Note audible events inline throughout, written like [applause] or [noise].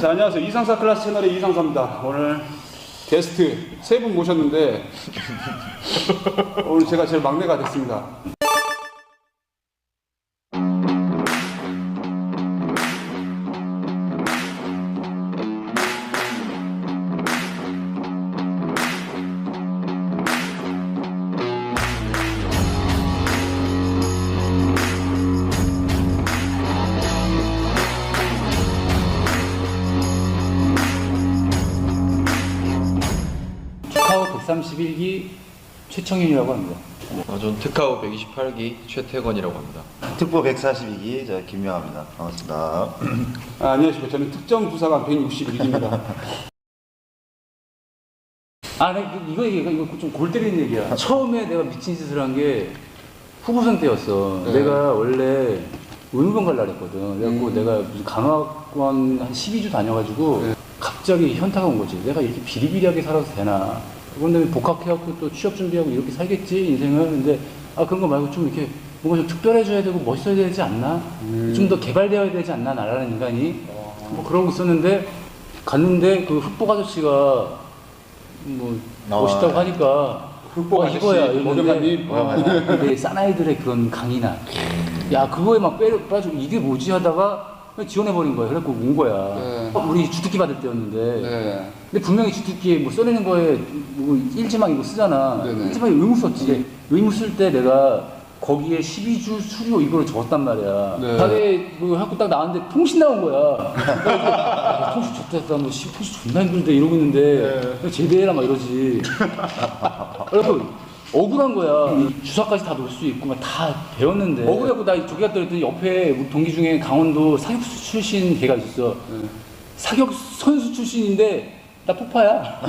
자, 안녕하세요. 이상사 클래스 채널의 이상사입니다. 오늘 게스트 세 분 모셨는데 [laughs] 오늘 제가 제일 막내가 됐습니다. 131기 최청윤이라고 합니다. 아, 전 특카오 128기 최태건이라고 합니다. 특보 142기 저 김명합니다. 반갑습니다. [clears throat] 아, 안녕하십니까. 저는 특정 부사관 161기입니다. [laughs] 아, 네, 그- 이거 이거 이거 좀 골 때리는 얘기야. 처음에 내가 미친 짓을 한 게 후보생 때였어. 네. 내가 원래 의무병 갈라 그랬거든. 그래갖고 음. 내가 무슨 강화권 한 12주 다녀가지고 네. 갑자기 현타가 온 거지. 내가 이렇게 비리비리하게 살아도 되나? 그런데 복학해갖고 또 취업 준비하고 이렇게 살겠지 인생을. 근데 아 그런 거 말고 좀 이렇게 뭔가 좀 특별해져야 되고 멋있어야 되지 않나? 음. 좀 더 개발되어야 되지 않나 나라는 인간이? 뭐 그러고 있었는데 갔는데 그 흑복 아저씨가 뭐 나와. 멋있다고 하니까 흑복 어, 아저씨, 이거야. 이랬는데 근데 사나이들의 그런 강인함 야 그거에 막 빼, 빠지고 이게 뭐지 하다가 지원해버린 거야 그래갖고 온 거야 네. 어, 우리 주특기 받을 때였는데 네. 근데 분명히 주특기에 뭐 써내는 거에 뭐 일지망 이거 쓰잖아 네 네. 일지망에 의무 썼지 의무 쓸 때 내가 거기에 12주 수료 이거를 적었단 말이야. 네. 다음에 뭐 하고 딱 나왔는데 통신 나온 거야. 야, 통신 좋다, 뭐 씨, 통신 존나 힘들대 이러고 있는데 네. 제대해라 막 이러지. 그래서 억울한 거야. 주사까지 다 놓을 수 있고 막 다 배웠는데. 억울하고 나 저기 갔다 그랬더니 옆에 우리 동기 중에 강원도 사격 출신 걔가 있었어. 네. 사격 선수 출신인데 나 폭파야.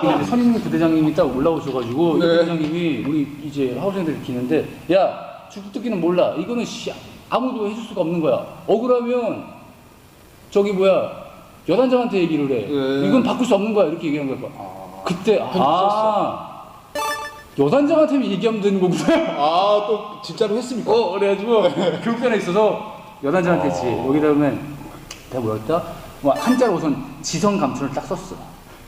근데 [laughs] 선임 부대장님이 딱 올라오셔가지고 이 네. 부대장님이 우리 이제 하우생들 기는데 야 죽듣기는 몰라. 이거는 씨, 아무도 해줄 수가 없는 거야. 억울하면 저기 뭐야 여단장한테 얘기를 해. 네. 이건 바꿀 수 없는 거야. 이렇게 얘기한 거야. 그때 아 여단장한테 얘기하면 되는 거구나. 아, 또 진짜로 했습니까? 어, 그래가지고 교육단에 있어서 여단장한테 했지. 여기다 보면 내가 뭐였다? 뭐 한자로 우선 지성 감춘을 딱 썼어.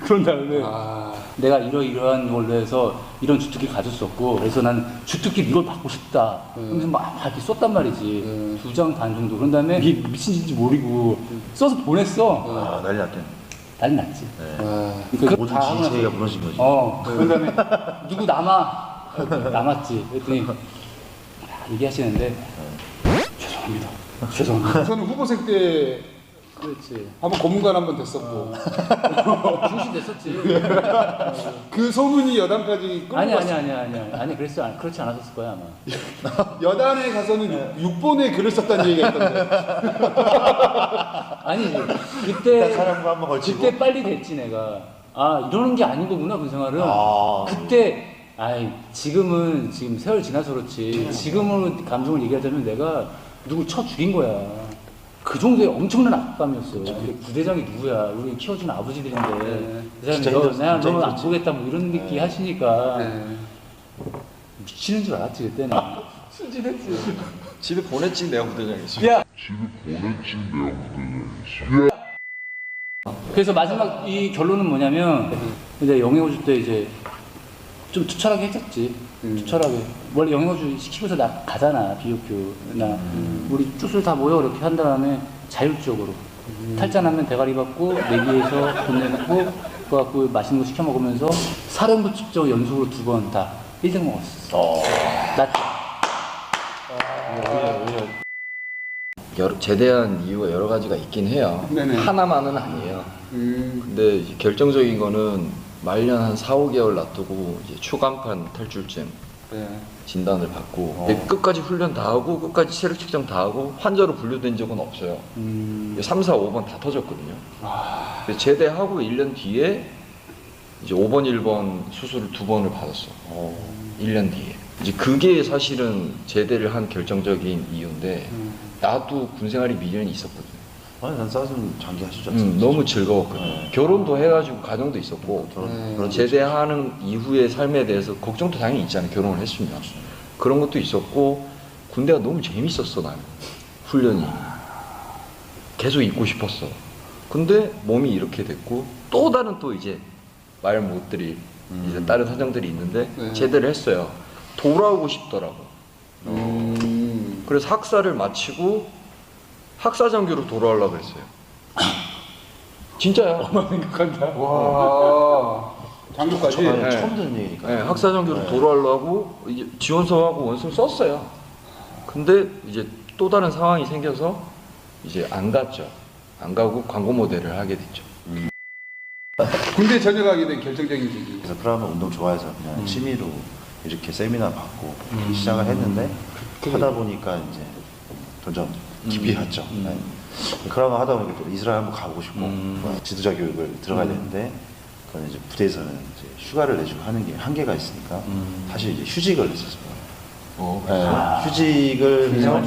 그런 다음에 아, 내가 이러이러한 걸로 해서 이런 주특기 가졌었고 그래서 난 주특기 이걸 받고 싶다. 그러면서 막, 막 이렇게 썼단 말이지. 음. 두장 반 정도. 그런 다음에 이게 미친 짓인지 모르고 써서 보냈어. 아, 난리 났겠네. 난리 났지. 아, 그 모든 다 하고 나서 지체가 무너진 거지. 어, 그런 다음에 누구 남아? 남았지. 그랬더니 야, 얘기하시는데 죄송합니다. 죄송합니다. 저는 후보생 때 그렇지. 한번 고문관 한번 됐었고 중시됐었지. [laughs] 그 소문이 여단까지 끌고 아니 아니 갔어요. 아니 아니 아니 그랬어 안- 그렇지 않았을 거야 아마. [laughs] 여단에 가서는 6번에 글을 썼다는 얘기가 있던데. [laughs] 아니지. 딱 그때 사람과 한번 걸치고. 그때 빨리 됐지 내가. 아 이러는 게 아닌 거구나 그 생활은. 아. 그때 아이 지금은 지금 세월 지나서 그렇지. 지금으로 감정을 얘기하자면 내가 누굴 쳐 죽인 거야. 그 정도의 엄청난 압박감이었어. 근데 부대장이 누구야? 우리 키워준 아버지들인데. 그 사람이 너, 힘들었어. 내가 진짜 너는 안. 보겠다 뭐 이런 얘기 하시니까 네. 미치는 줄 알았지 그때는. [laughs] 순진했지. 집에 보냈지 내가 부대장이지. 야. 그래서 마지막 이 결론은 뭐냐면 이제 영해호주 때 이제 좀 투철하게 했겠지. 음. 투철하게. 원래 영해호주 시키고서 나 가잖아 비교큐나 우리 쭈술 다 모여 이렇게 한 다음에 자율적으로 탈잔하면 대가리 받고 내기해서 돈 내고 그거 갖고 맛있는 거 시켜 먹으면서 사령부 측정 연속으로 두 번 다 1등 먹었어. 나 여러, 제대한 이유가 여러 가지가 있긴 해요. 네네. 하나만은 아니에요. 음, 근데 결정적인 거는 말년 한 4, 5개월 놔두고 이제 추간판 탈출증 네. 진단을 받고 어. 근데 끝까지 훈련 다 하고 끝까지 체력 측정 다 하고 환자로 분류된 적은 없어요. 음, 3, 4, 5번 다 터졌거든요. 근데 제대하고 1년 뒤에 이제 5번, 1번 수술을 두 번을 받았어. 1년 뒤에. 이제 그게 사실은 제대를 한 결정적인 이유인데 나도 군 생활이 미련이 있었거든. 아니, 난 싸움 장기 줄 음. 너무 즐거웠거든. 네. 결혼도 해가지고 가정도 있었고. 그런 제대하는 이후의 삶에 대해서 걱정도 당연히 있잖아요. 결혼을 했으면 그런 것도 있었고 군대가 너무 재밌었어 나는 훈련이 계속 있고 싶었어. 근데 몸이 이렇게 됐고 또 다른 또 이제 말 못들이 이제 다른 사정들이 있는데 네. 제대를 했어요. 돌아오고 싶더라고. 음. 그래서 학사를 마치고 학사장교로 돌아오려고 그랬어요. [clears throat] 진짜야. 생각한다. 와. [laughs] 장교까지. 처음, 네. 처음 듣는 얘기니까. 네, 학사장교로 네. 돌아오려고 이제 지원서하고 원서를 썼어요. 근데 이제 또 다른 상황이 생겨서 이제 안 갔죠. 안 가고 광고 모델을 하게 됐죠. [laughs] 군대 전역하게 된 결정적인 계기. 그래서 프라하면 운동 좋아해서 그냥 음. 취미로 이렇게 세미나 받고 시작을 했는데 하다 보니까 이제 점점 깊이 갔죠. 네. 그러면 하다 보니까 또 이스라엘 한번 가보고 싶고 뭐 지도자 교육을 들어가야 되는데 그건 이제 부대에서는 이제 휴가를 내주고 하는 게 한계가 있으니까 사실 이제 휴직을 했었어요. 어, 네, 휴직을 해서.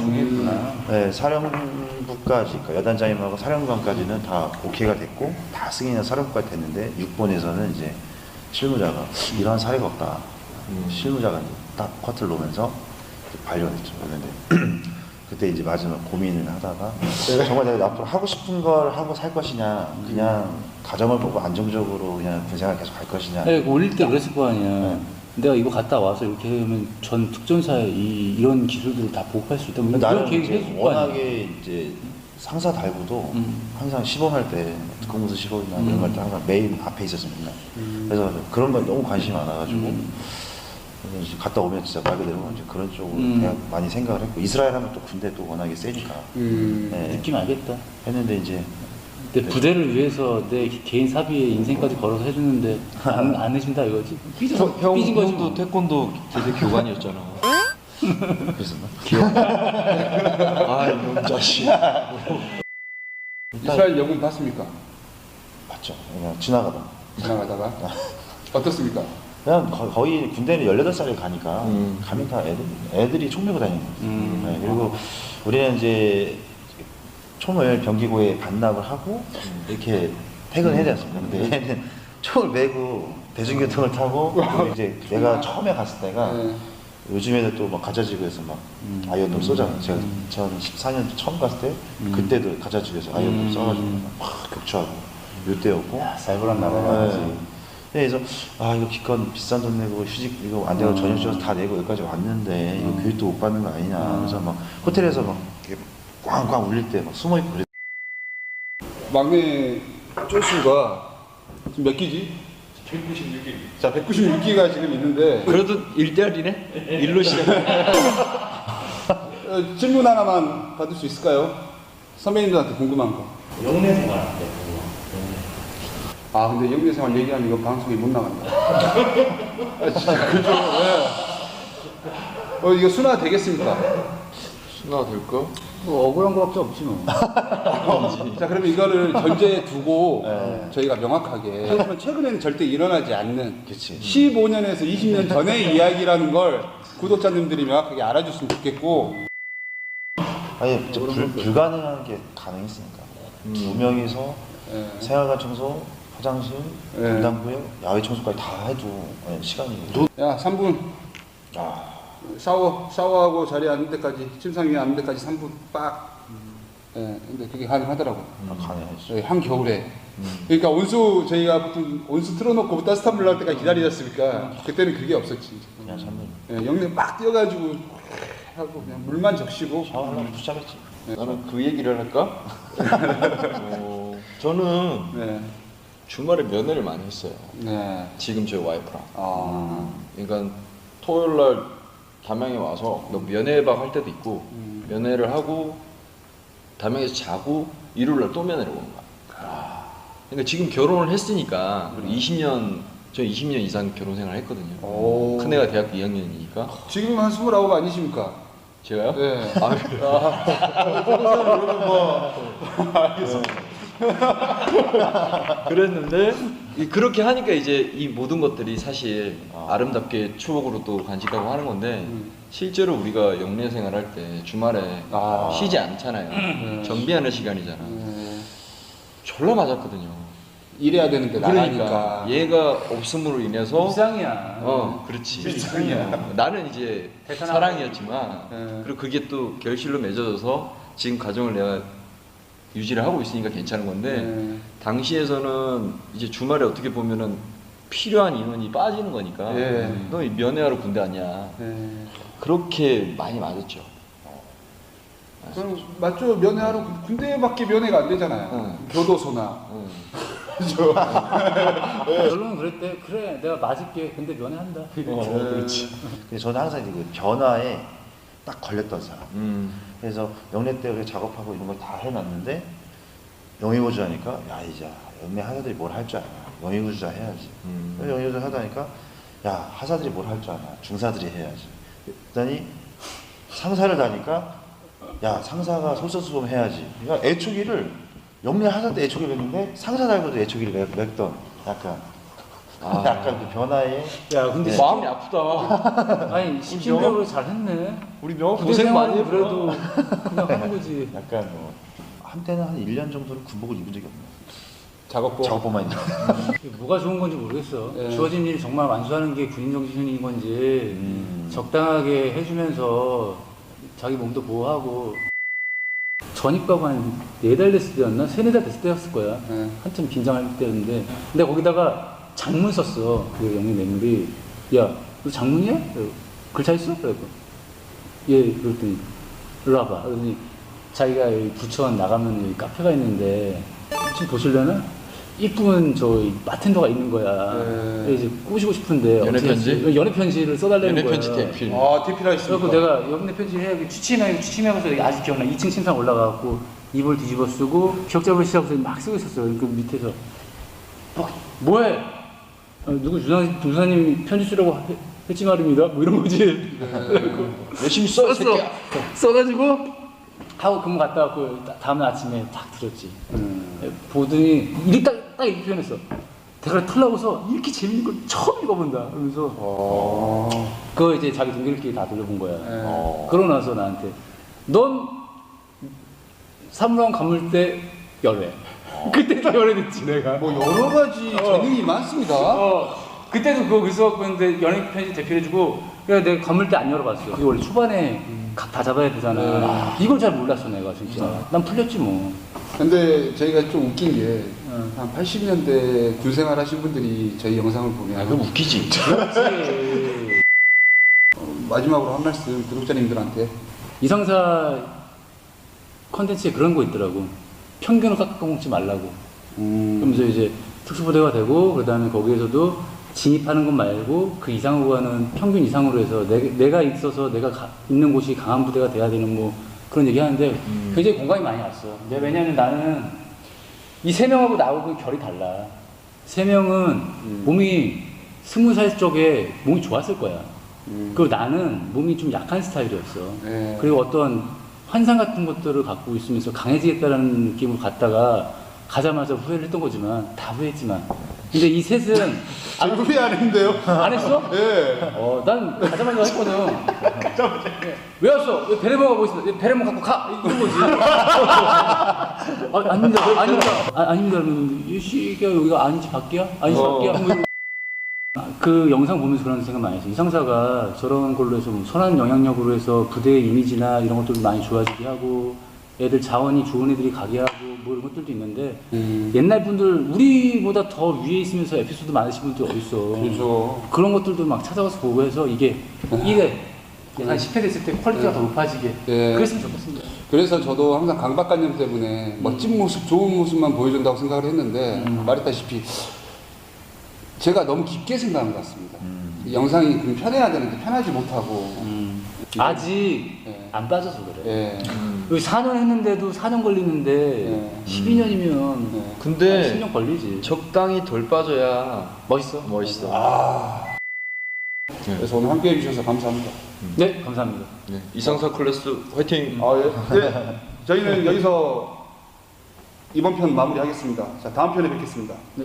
네, 사령부까지, 그러니까 여단장님하고 사령관까지는 다 오케이가 됐고 다 승인이나 사령부까지 됐는데 6번에서는 이제 실무자가 이러한 사례가 없다. 실무자가 이제 딱 커트를 놓으면서 이제 발견했죠. 그런데 그때 이제 마지막 고민을 하다가 정말 내가 앞으로 하고 싶은 걸 하고 살 것이냐, 그냥 가정을 보고 안정적으로 그냥 군생활 계속 할 것이냐. 네, 올릴 때 그랬을 거 아니야. 네. 내가 이거 갔다 와서 이렇게 하면 전 특전사에 이, 이런 기술들을 다 보급할 수 있다. 뭐 나는 이런 계획을. 워낙에 이제 상사 달고도 음. 항상 시범할 때 특공무수 시범이나 이런 걸 때 항상 메인 앞에 맨날. 음. 그래서 그런 건 너무 관심이 많아가지고 이제 갔다 오면 진짜 말 그대로 이제 그런 쪽으로 음. 그냥 많이 생각을 했고 이스라엘 하면 또 군대 또 워낙에 세니까 음. 네, 느낌 알겠다. 했는데 이제 내 부대를 위해서 내 개인 사비에 인생까지 걸어서 해주는데 안, 안 해준다 이거지? 삐진, 거- 삐진 거지 뭐. 태권도 제대 교관이었잖아. 그래서 아, 이놈 자식. 이스라엘 영웅 봤습니까? 봤죠. 그냥 지나가다. 지나가다가 [laughs] 어떻습니까? 그냥 거- 거의 군대는 18살에 가니까 음. 가면 다 애들, 애들이 총 메고 다니는 거예요. 음. 네, 그리고 우리는 이제 총을 병기고에 반납을 하고 이렇게 퇴근을 해야 되지 않습니까? 근데 얘는 총을 메고 대중교통을 타고 이제 내가 처음에 갔을 때가 네. 요즘에는 또막 가자지구에서 막 아이언돔 쏘잖아요. 제가 2014년 처음 갔을 때 그때도 가자지구에서 아이언돔 쏴가지고 막 격추하고 요때였고 야, 살벌한 나라야. 네. 그래서 아 이거 기껏 비싼 돈 내고 휴직 이거 안 되고 음. 전역 줘서 다 내고 여기까지 왔는데 이거 교육도 못 받는 거 아니냐 그래서 막 호텔에서 막 이렇게 꽝꽝 울릴 때 막 숨어 있고 그랬 막내 쪼수가 지금 몇 기지? 196기. 자, 196기가 지금 있는데 그래도 일대일이네? 일로 시작. [laughs] 어, 질문 하나만 받을 수 있을까요? 선배님들한테 궁금한 거. 영내 생활 때. 아, 근데 영대 생활 얘기하면 이거 방송에 못 나간다. [laughs] 아, 진짜 그죠? 네. 어, 이거 순화 되겠습니까? 순화 될까? 뭐 억울한 거밖에 없지 뭐. [laughs] 자, 그러면 이거를 전제에 두고 네. 저희가 명확하게. 하지만 최근에는 절대 일어나지 않는 그치 15년에서 20년 전의 이야기라는 걸 구독자님들이 명확하게 알아줬으면 좋겠고 아니 저 불, 불가능한 게 가능했으니까 두 명이서 예. 생활관 청소 화장실 네. 분당구역 야외 청소까지 다 해도 예, 시간이 야 3분. 아, 샤워 샤워하고 자리에 앉는 데까지 침상 위에 앉는 데까지 3분 빡. 예, 근데 그게 가능하더라고. 가능하지. 예, 한겨울에. 그러니까 온수 저희가 보통 온수 틀어놓고 따뜻한 물 나올 때까지 기다리셨으니까 그때는 그게 없었지 그냥 참는 예, 영내 막 뛰어가지고 하고 그냥 물만 적시고. 샤워하려고 붙잡았지. 나는 그 얘기를 할까? [laughs] 어, 저는 네. 주말에 면회를 많이 했어요. 네. 지금 제 와이프랑. 아. 그러니까 토요일 날 담양에 와서 너 면회박 할 때도 있고 면회를 하고 담양에서 자고 일요일 날 또 면회를 오는 거야. 그러니까 지금 결혼을 했으니까 그리고 20년 저 20년 이상 결혼 생활 했거든요. 오. 큰애가 대학교 2학년이니까 지금 한 29 아니십니까? 제가요? 네. 아, 그 [laughs] 랬는데 이- 그렇게 하니까 이제 이 모든 것들이 사실 아 름답게 추억으로 또 간직하고 하는 건데 음. 실제로 우리가 영내 생활할 때 주말에 아. 쉬지 않잖아요. 음. 정비하는 시간이잖아. 네. 졸라 맞았거든요. 일해야 되는데 그러니까 나가니까. 얘가 없음으로 인해서 일상이야. 어, 그렇지. 일상이야. 어, 나는 이제 대단하다. 사랑이었지만 네. 그리고 그게 또 결실로 맺어져서 지금 가정을 내가 유지를 하고 있으니까 괜찮은 건데 네. 당시에서는 이제 주말에 어떻게 보면은 필요한 인원이 빠지는 거니까 예. 너 면회하러 군대 아니야 네. 그렇게 많이 맞았죠. 그럼 맞죠 면회하러 군대밖에 면회가 안 되잖아요. 응. 교도소나 응. [laughs] 그죠. 결론은 그랬대. 그래, 내가 맞을게. 근데 면회한다. 어, 그렇지. 근데 저는 항상 이제 그 변화에 딱 걸렸던 사람. 음. 그래서 영례 때 작업하고 이런 걸 다 해놨는데 영희구조 하니까 야 이제 영례 하사들이 뭘 할 줄 알아 영희구조자 해야지 음. 영희구조 하다니까 야 하사들이 뭘 할 줄 알아 중사들이 해야지 그랬더니 상사를 다니까 야 상사가 솔선수범 해야지 그러니까 애초기를 영례 하사 때 애초기 맺는데 상사 달고도 애초기를 맺- 맺던 약간 아. 약간 그 변화에 야, 근데 네. 마음이 아프다. [laughs] 아니, 시킨대로 잘했네. 우리 명호 고생 많이 했구나. 그래도 그냥 하는 거지. [laughs] 약간 뭐 한때는 한 1년 정도는 군복을 입은 적이 없네요 작업복. 작업복만 있는 이게 뭐가 좋은 건지 모르겠어. 예. 주어진 일 정말 완수하는 게 군인 정신인 건지 음. 적당하게 해주면서 자기 몸도 보호하고 전입가고 한 네 달 됐을 때였나? 세네 달 됐을 때였을 거야. 네. 한참 긴장할 때였는데 근데 거기다가 장문 썼어. 그 영희 매물이 야, 너 장문이야? 글자 있어? 그래고 예, 그랬더니 일로 와봐. 그러더니 자기가 여기 부천 나가면 여기 카페가 있는데 지금 보실려나? 이쁜 저 마텐더가 있는 거야. 네. 그래서 이제 꼬시고 싶은데 연애 어떻게 편지? 하지? 연애 편지를 써달라는 연애 거야. 편지 대필. 아 했습니까? 그래갖고 내가 연애 편지 해야 취침해 취침해서 여기 아직 기억나. 2층 침상 올라가갖고 이불 뒤집어 쓰고 기억잡을 시작해서 막 쓰고 있었어요. 그 밑에서 어, 뭐해? 어, 누구 주상 주사님 편지 쓰라고 해- 했지 말입니다. 뭐 이런 거지. 열심히 써. 새끼야. 써가지고 하고 근무 갔다 왔고 다- 다음날 아침에 딱 들었지. 예, 보더니 이렇게 딱, 딱 이렇게 표현했어. 대가리 털나고서 이렇게 재밌는 걸 처음 읽어본다. 그러면서 어. 그거 이제 자기 동기들끼리 다 돌려본 거야. 네. 어. 그러고 나서 나한테 넌 사물함 감을 때 열애. 그때 다 열애됐지 내가. 뭐 여러 가지 재능이 많습니다. 어, 그때도 그거 글 써갖고 했는데 연예 편지 대표해주고 그래 내가 감을 때안 열어봤어. 그게 원래 초반에 각 다 잡아야 되잖아. 이걸 잘 몰랐어 내가 진짜. 난 풀렸지 뭐. 근데 저희가 좀 웃긴 게 응. 한 80년대 군 생활 하신 분들이 저희 영상을 보면 아, 그럼 웃기지. 그렇지. [laughs] 어, 마지막으로 한 말씀 구독자님들한테 이상사 컨텐츠에 그런 거 있더라고. 편견을 깎아먹지 말라고. 음. 그러면서 이제 특수부대가 되고 그 다음에 거기에서도 진입하는 것 말고 그 이상으로 가는 평균 이상으로 해서 내, 가 있어서 내가 가- 있는 곳이 강한 부대가 돼야 되는 뭐 그런 얘기 하는데 굉장히 공감이 많이 왔어. 근데 왜냐면 나는 이 세 명하고 나하고 결이 달라. 세 명은 몸이 스무 살 쪽에 몸이 좋았을 거야. 음. 그리고 나는 몸이 좀 약한 스타일이었어. 네. 그리고 어떤 환상 같은 것들을 갖고 있으면서 강해지겠다는 느낌을 갖다가 가자마자 후회를 했던 거지만 다 후회했지만 근데 이 셋은 [laughs] 저 후회 안 했는데요. 안 했어? [laughs] 예. 어, 난 가자마자 했거든. 네. [laughs] 왜 왔어? 왜 베레모 가고 있어? 왜 베레모 갖고 가? 이런 거지. 아, 아닙니다. 아닙니다. 아, 아닙니다. 그러면 이 시기가 여기가 아닌지 밖이야? 아닌지 어. 밖이야? 뭐 이런 아, 그 영상 보면서 그런 생각 많이 했어요. 이 상사가 저런 걸로 해서 뭐 선한 영향력으로 해서 부대의 이미지나 이런 것들도 많이 좋아지게 하고 애들 자원이 좋은 애들이 가게 하고 뭐 이런 것들도 있는데 음. 옛날 분들 우리보다 더 위에 있으면서 에피소드 많으신 분들 어딨어. 그렇죠. 그런 것들도 막 찾아가서 보고 해서 이게 이게 한 10회 됐을 때 퀄리티가 더 높아지게 예. 그랬으면 좋겠습니다. 그래서 저도 항상 강박관념 때문에 멋진 모습, 좋은 모습만 보여준다고 생각을 했는데 말했다시피 제가 너무 깊게 생각한 것 같습니다. 이 영상이 그럼 편해야 되는데 편하지 못하고 아직 예. 안 빠져서 그래. 예. 여기 4년 했는데도 4년 걸리는데 예. 12년이면 예. 근데 10년 걸리지. 적당히 덜 빠져야 멋있어? 멋있어. 아. 그래서 오늘 함께 해주셔서 감사합니다. 네, 감사합니다. 네. 이상사 클래스 화이팅. 아, 예. 네. 저희는 여기서 이번 편 마무리하겠습니다. 자, 다음 편에 뵙겠습니다. 네.